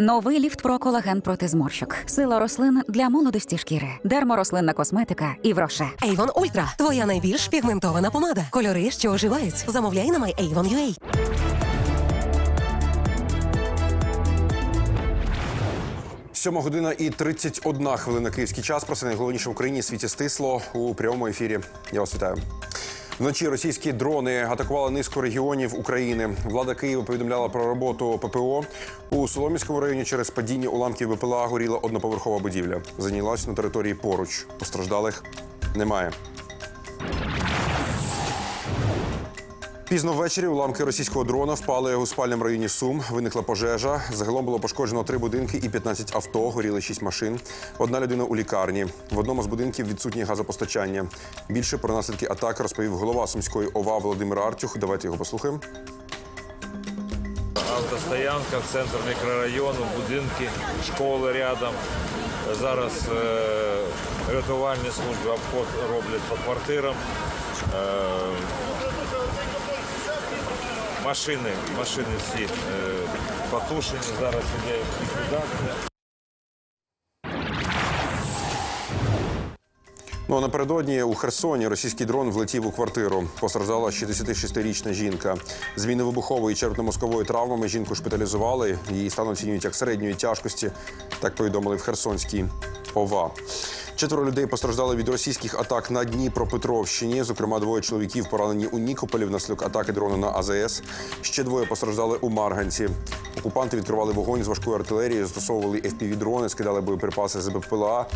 Новий ліфт про колаген проти зморщок. Сила рослин для молодості шкіри. Дерморослинна косметика і вроше. Avon Ultra – твоя найбільш пігментована помада. Кольори, що оживають. Замовляй на MyAvon.ua. Сьома година і 31 хвилина київський час. Про це найголовніше в Україні світі стисло у прямому ефірі. Я вас вітаю. Вночі російські дрони атакували низку регіонів України. Влада Києва повідомляла про роботу ППО у Соломівському районі. Через падіння уламків БПЛА горіла одноповерхова будівля. Зайнялась на території поруч. Постраждалих немає. Пізно ввечері уламки російського дрона впали у спальному районі Сум. Виникла пожежа. Загалом було пошкоджено три будинки і 15 авто. Горіли шість машин. Одна людина у лікарні. В одному з будинків відсутнє газопостачання. Більше про наслідки атак розповів голова сумської ОВА Володимир Артюх. Давайте його послухаємо. Автостоянка, центр мікрорайону, будинки, школи рядом. Зараз е, рятувальні служби обход роблять по квартирам. Машини, машини всі е, потушені, зараз іде ліквідація. Ну а напередодні у Херсоні російський дрон влетів у квартиру. Постраждала 66-річна жінка. З міни вибухової черепно-мозкової травмами жінку шпиталізували. Її стан оцінюють як середньої тяжкості. Так повідомили в Херсонській ОВА. Четверо людей постраждали від російських атак на Дніпропетровщині. Зокрема, двоє чоловіків поранені у Нікополі внаслідок атаки дрону на АЗС. Ще двоє постраждали у Марганці. Окупанти відкривали вогонь з важкої артилерії, застосовували FPV-дрони, скидали боєприпаси з БПЛА.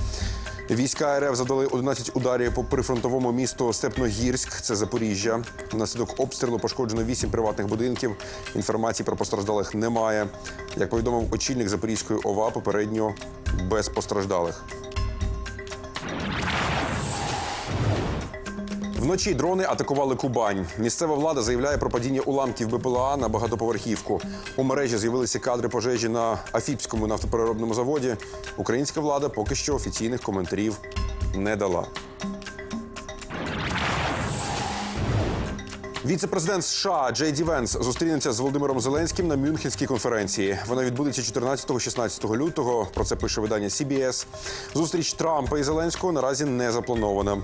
Війська РФ завдали 11 ударів по прифронтовому місту Степногірськ, це Запоріжжя. Внаслідок обстрілу пошкоджено 8 приватних будинків. Інформації про постраждалих немає. Як повідомив очільник Запорізької ОВА, попередньо без постраждалих. Вночі дрони атакували Кубань. Місцева влада заявляє про падіння уламків БПЛА на багатоповерхівку. У мережі з'явилися кадри пожежі на Афіпському нафтопереробному заводі. Українська влада поки що офіційних коментарів не дала. Віце-президент США Джей Ді Венс зустрінеться з Володимиром Зеленським на Мюнхенській конференції. Вона відбудеться 14-16 лютого. Про це пише видання CBS. Зустріч Трампа і Зеленського наразі не запланована.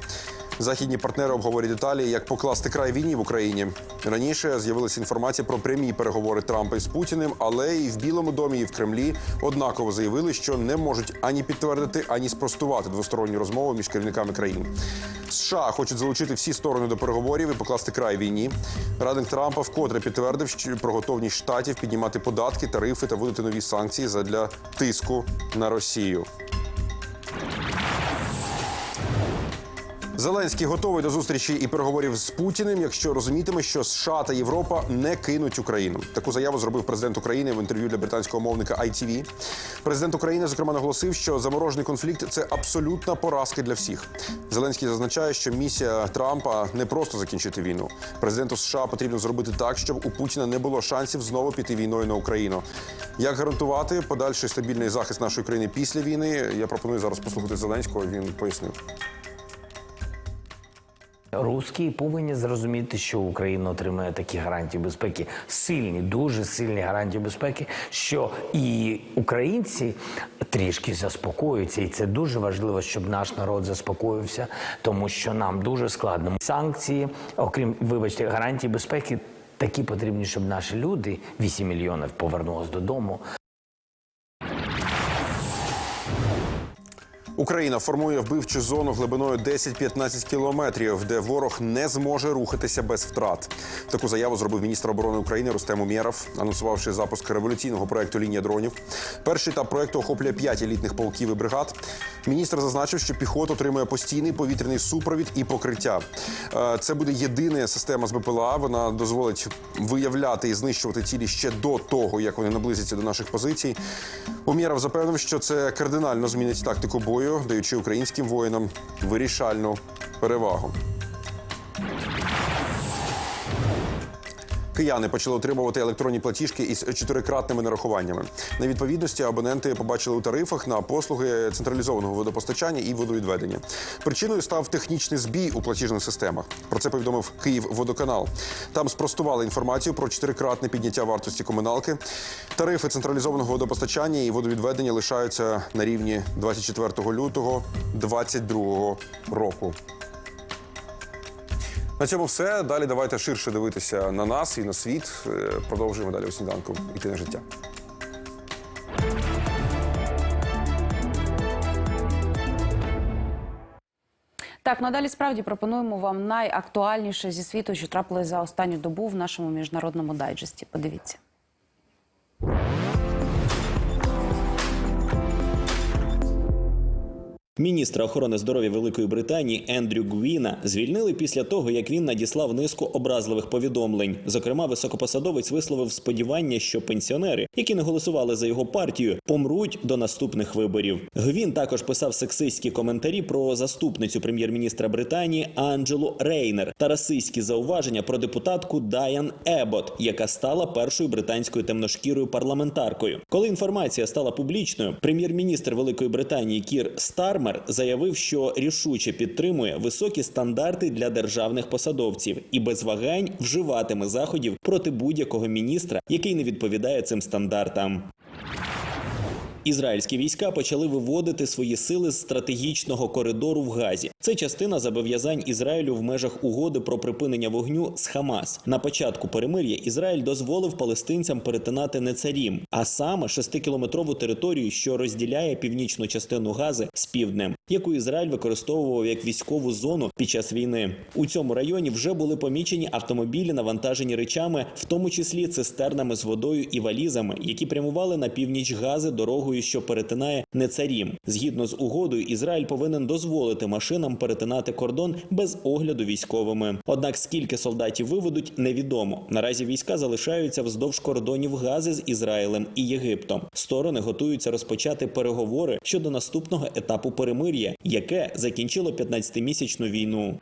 Західні партнери обговорять деталі, як покласти край війні в Україні. Раніше з'явилася інформація про прямі переговори Трампа із Путіним, але і в Білому домі, і в Кремлі однаково заявили, що не можуть ані підтвердити, ані спростувати двосторонні розмови між керівниками країн. США хочуть залучити всі сторони до переговорів і покласти край війні. Радник Трампа вкотре підтвердив, що про готовність штатів піднімати податки, тарифи та вводити нові санкції задля тиску на Росію. Зеленський готовий до зустрічі і переговорів з Путіним, якщо розумітиме, що США та Європа не кинуть Україну. Таку заяву зробив президент України в інтерв'ю для британського мовника ITV. Президент України зокрема наголосив, що заморожений конфлікт це абсолютна поразка для всіх. Зеленський зазначає, що місія Трампа не просто закінчити війну. Президенту США потрібно зробити так, щоб у Путіна не було шансів знову піти війною на Україну. Як гарантувати подальший стабільний захист нашої країни після війни? Я пропоную зараз послухати Зеленського. Він пояснив. Русські повинні зрозуміти, що Україна отримає такі гарантії безпеки, сильні, дуже сильні гарантії безпеки, що і українці трішки заспокоюються, і це дуже важливо, щоб наш народ заспокоївся, тому що нам дуже складно. Санкції, окрім вибачте, гарантії безпеки, такі потрібні, щоб наші люди 8 мільйонів повернулись додому. Україна формує вбивчу зону глибиною 10-15 кілометрів, де ворог не зможе рухатися без втрат. Таку заяву зробив міністр оборони України Рустем Умєров, анонсувавши запуск революційного проекту Лінія дронів. Перший етап проекту охоплює 5 елітних полків і бригад. Міністр зазначив, що піхота отримує постійний повітряний супровід і покриття. Е, Це буде єдина система з БПЛА. Вона дозволить виявляти і знищувати цілі ще до того, як вони наблизяться до наших позицій. Умєров запевнив, що це кардинально змінить тактику бою, даючи українським воїнам вирішальну перевагу. Кияни почали отримувати електронні платіжки із чотирикратними нарахуваннями. Невідповідності абоненти побачили у тарифах на послуги централізованого водопостачання і водовідведення. Причиною став технічний збій у платіжних системах. Про це повідомив Київводоканал. Там спростували інформацію про чотирикратне підняття вартості комуналки. Тарифи централізованого водопостачання і водовідведення лишаються на рівні 24 лютого 2022 року. На цьому все. Далі давайте ширше дивитися на нас і на світ. Е, Продовжуємо далі у сніданку іти на життя. Так, ну справді пропонуємо вам найактуальніше зі світу, що трапилось за останню добу в нашому міжнародному дайджесті. Подивіться. Міністра охорони здоров'я Великої Британії Ендрю Гвіна звільнили після того, як він надіслав низку образливих повідомлень. Зокрема, високопосадовець висловив сподівання, що пенсіонери, які не голосували за його партію, помруть до наступних виборів. Гвін також писав сексистські коментарі про заступницю прем'єр-міністра Британії Анджелу Рейнер та расистські зауваження про депутатку Дайан Ебот, яка стала першою британською темношкірою парламентаркою. Коли інформація стала публічною, прем'єр-міністр Великої Британії Кір Стармер заявив, що рішуче підтримує високі стандарти для державних посадовців і без вагань вживатиме заходів проти будь-якого міністра, який не відповідає цим стандартам. Ізраїльські війська почали виводити свої сили з стратегічного коридору в Газі. Це частина зобов'язань Ізраїлю в межах угоди про припинення вогню з Хамас. На початку перемир'я Ізраїль дозволив палестинцям перетинати Нецарім, а саме шестикілометрову територію, що розділяє північну частину Гази з півднем, яку Ізраїль використовував як військову зону під час війни. У цьому районі вже були помічені автомобілі, навантажені речами, в тому числі цистернами з водою і валізами, які прямували на північ Гази дорогою, що перетинає Нецарім. Згідно з угодою, Ізраїль повинен дозволити машинам перетинати кордон без огляду військовими. Однак скільки солдатів виведуть, невідомо. Наразі війська залишаються вздовж кордонів Гази з Ізраїлем і Єгиптом. Сторони готуються розпочати переговори щодо наступного етапу перемир'я, яке закінчило 15-місячну війну.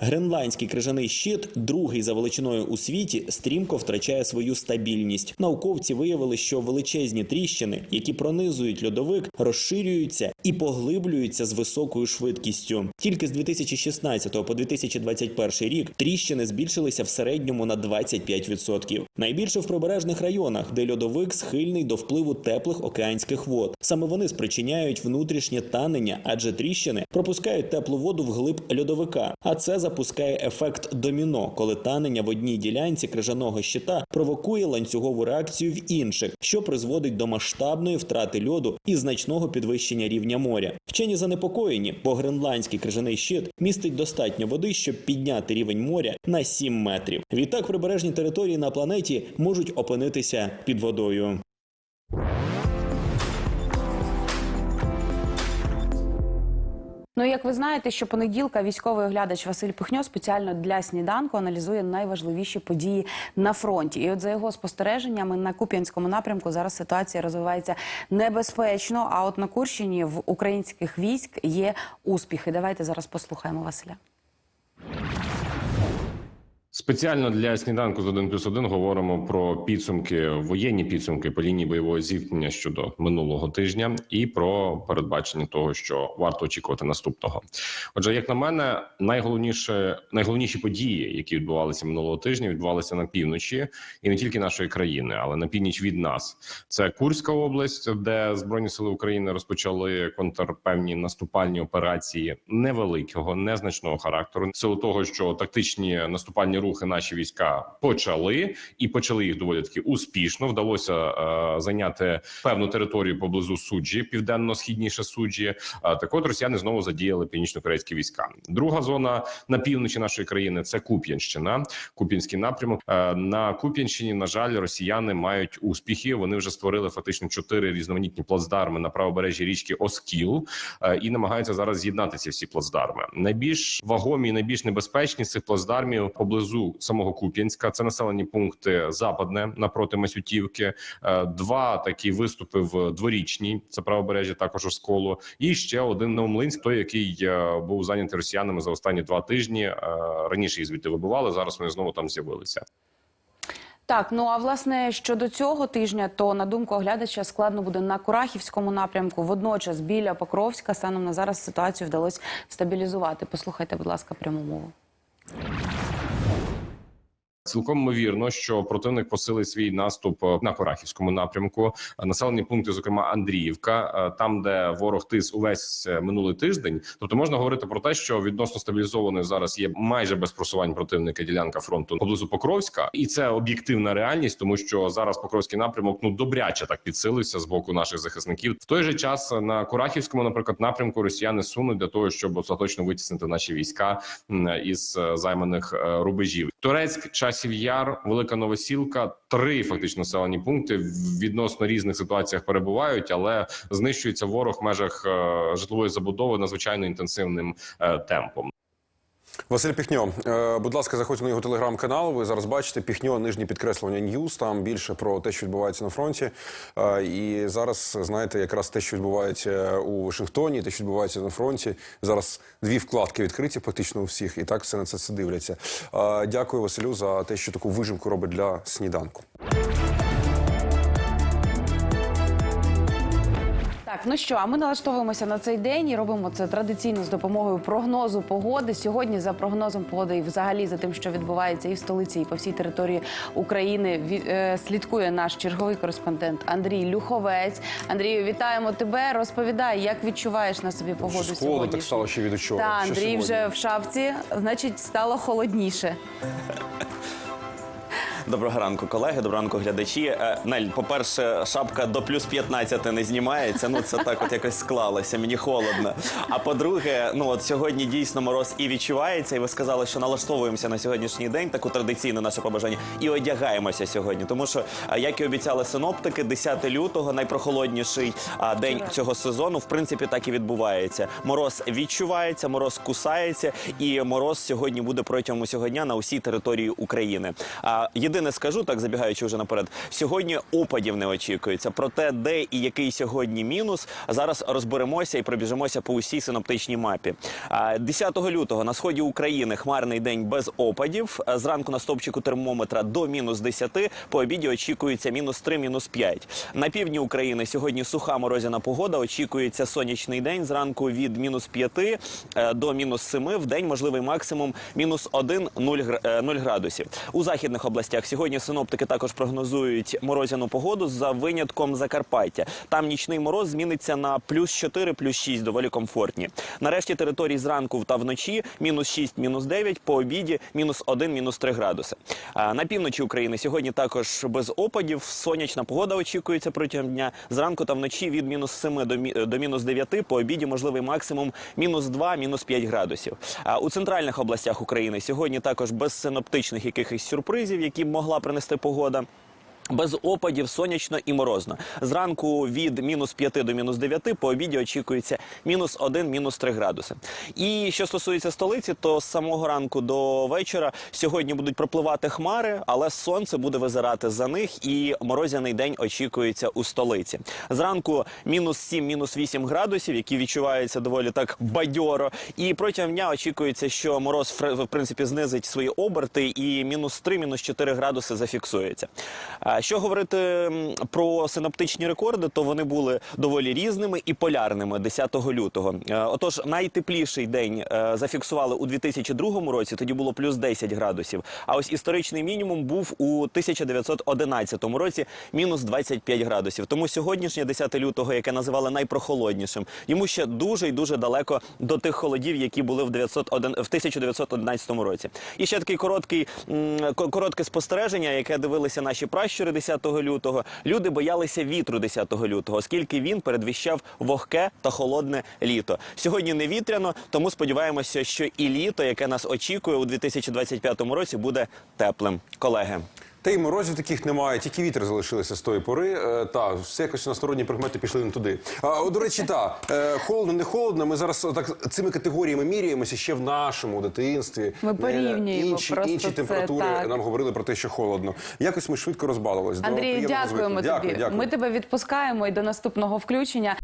Гренландський крижаний щит, другий за величиною у світі, стрімко втрачає свою стабільність. Науковці виявили, що величезні тріщини, які пронизують льодовик, розширюються і поглиблюються з високою швидкістю. Тільки з 2016 по 2021 рік тріщини збільшилися в середньому на 25%. Найбільше в прибережних районах, де льодовик схильний до впливу теплих океанських вод. Саме вони спричиняють внутрішнє танення, адже тріщини пропускають теплу воду вглиб льодовика. А це запускає ефект доміно, коли танення в одній ділянці крижаного щита провокує ланцюгову реакцію в інших, що призводить до масштабної втрати льоду і значного підвищення рівня моря. Вчені занепокоєні, бо гренландський крижаний щит містить достатньо води, щоб підняти рівень моря на 7 метрів. Відтак прибережні території на планеті можуть опинитися під водою. Ну, як ви знаєте, що понеділка військовий оглядач Василь Пихньо спеціально для сніданку аналізує найважливіші події на фронті. І от за його спостереженнями на Куп'янському напрямку зараз ситуація розвивається небезпечно. А от на Курщині в українських військ є успіхи. Давайте зараз послухаємо Василя. Спеціально для сніданку з 1 плюс 1 говоримо про підсумки, воєнні підсумки по лінії бойового зіткнення щодо минулого тижня, і про передбачення того, що варто очікувати наступного. Отже, як на мене, найголовніше найголовніші події, які відбувалися минулого тижня, відбувалися на півночі, і не тільки нашої країни, але на північ від нас. Це Курська область, де збройні сили України розпочали контрпевні наступальні операції невеликого, незначного характеру. Силу того, що тактичні наступальні рухи наші війська почали і почали їх доволі таки успішно. Вдалося е, зайняти певну територію поблизу суджі, південно-східніше суджі. Е, так от росіяни знову задіяли північно-корейські війська. Друга зона на півночі нашої країни це Куп'янщина, Куп'янський напрямок. Е, на Куп'янщині, на жаль, росіяни мають успіхи. Вони вже створили фактично чотири різноманітні плацдарми на правобережжі річки Оскіл е, і намагаються зараз з'єднати ці всі плацдарми. Найбільш вагомі і найбільш небезпечні з цих плацдармів поблизу поблизу самого Куп'янська. Це населені пункти Западне напроти Масютівки. Е, Два такі виступи в дворічній. Це правобережжя, також Осколу. І ще один Новомлинськ, той, який е, був зайнятий росіянами за останні два тижні. Е, Раніше їх звідти вибивали. Зараз вони знову там з'явилися. Так, ну а власне щодо цього тижня, то на думку оглядача складно буде на Курахівському напрямку. Водночас біля Покровська станом на зараз ситуацію вдалося стабілізувати. Послухайте, будь ласка, пряму мову. Цілком ймовірно, що противник посилить свій наступ е, на Корахівському напрямку. Е, Населені пункти, зокрема Андріївка, е, там де ворог тис увесь минулий тиждень. Тобто можна говорити про те, що відносно стабілізованою зараз є майже без просувань противника ділянка фронту поблизу Покровська, і це об'єктивна реальність, тому що зараз Покровський напрямок ну добряче так підсилився з боку наших захисників. В той же час на Курахівському, наприклад, напрямку росіяни сунуть для того, щоб остаточно витіснити наші війська із займаних рубежів. Турецьк, часів яр, велика новосілка. Три фактично населені пункти в відносно різних ситуаціях перебувають, але знищується ворог в межах е, житлової забудови надзвичайно інтенсивним е, темпом. Василь Піхньо, е, будь ласка, заходьте на його телеграм-канал. Ви зараз бачите Піхньо, нижнє підкреслення Ньюз. Там більше про те, що відбувається на фронті. Е, І зараз знаєте, якраз те, що відбувається у Вашингтоні, те, що відбувається на фронті. Зараз дві вкладки відкриті, фактично у всіх, і так все на це все дивляться. Е, Дякую Василю за те, що таку вижимку робить для сніданку. Так, ну що, а ми налаштовуємося на цей день і робимо це традиційно з допомогою прогнозу погоди. Сьогодні за прогнозом погоди і взагалі за тим, що відбувається і в столиці, і по всій території України, е, слідкує наш черговий кореспондент Андрій Люховець. Андрію, вітаємо тебе. Розповідай, як відчуваєш на собі погоду Щось сьогодні. так стало ще від учора. Та Андрій вже в шапці, значить, стало холодніше. Доброго ранку, колеги. Доброго ранку, глядачі. Е, Нель, по-перше, шапка до плюс 15 не знімається. Ну це так, от якось склалося. Мені холодно. А по-друге, ну от сьогодні дійсно мороз і відчувається. І ви сказали, що налаштовуємося на сьогоднішній день, таку традиційне наше побажання, і одягаємося сьогодні. Тому що, е, як і обіцяли синоптики, 10 лютого найпрохолодніший день цього сезону, в принципі, так і відбувається. Мороз відчувається, мороз кусається, і мороз сьогодні буде протягом усього дня на усій території України. Єдине скажу, так забігаючи вже наперед, сьогодні опадів не очікується. Проте, де і який сьогодні мінус, зараз розберемося і пробіжимося по усій синоптичній мапі. 10 лютого на сході України хмарний день без опадів. Зранку на стовпчику термометра до мінус 10, по обіді очікується мінус 3, мінус 5. На півдні України сьогодні суха морозяна погода. Очікується сонячний день. Зранку від мінус 5 е, до мінус 7. В день можливий максимум мінус 1, 0, е, 0 градусів. У західних областях сьогодні синоптики також прогнозують морозяну погоду за винятком Закарпаття. Там нічний мороз зміниться на плюс 4, плюс 6, доволі комфортні. Нарешті території зранку та вночі мінус 6, мінус 9, по обіді мінус 1, мінус 3 градуси. На півночі України сьогодні також без опадів. Сонячна погода очікується протягом дня. Зранку та вночі від мінус 7 до, мі- до мінус 9, по обіді можливий максимум мінус 2, мінус 5 градусів. У центральних областях України сьогодні також без синоптичних якихось сюрпризів, які могла принести погода. Без опадів сонячно і морозно. Зранку від мінус 5 до мінус 9, по обіді очікується мінус 1, мінус 3 градуси. І що стосується столиці, то з самого ранку до вечора сьогодні будуть пропливати хмари, але сонце буде визирати за них, і морозяний день очікується у столиці. Зранку мінус 7, мінус 8 градусів, які відчуваються доволі так бадьоро. І протягом дня очікується, що мороз в принципі знизить свої оберти, і мінус 3, мінус 4 градуси зафіксується. Що говорити про синоптичні рекорди, то вони були доволі різними і полярними 10 лютого. Е, Отож, найтепліший день е, зафіксували у 2002 році, тоді було плюс 10 градусів. А ось історичний мінімум був у 1911 році, мінус 25 градусів. Тому сьогоднішнє 10 лютого, яке називали найпрохолоднішим, йому ще дуже і дуже далеко до тих холодів, які були в 901 в 1911 році. І ще такий короткий коротке спостереження, яке дивилися наші пращури 10 лютого. Люди боялися вітру 10 лютого, оскільки він передвіщав вогке та холодне літо. Сьогодні не вітряно, тому сподіваємося, що і літо, яке нас очікує у 2025 році, буде теплим. Колеги. Та й морозів таких немає, тільки вітер залишилися з тої пори. Е, та все якось настороні прикмети пішли не туди. А о, до речі, та е, холодно, не холодно. Ми зараз так цими категоріями міряємося ще в нашому дитинстві. Ми Е, порівнюємо інші, просто інші це, температури так. нам говорили про те, що холодно. Якось ми швидко розбалувалися. До Андрію, приємного дякуємо звикли. тобі. Дякую, дякую. Ми тебе відпускаємо і до наступного включення.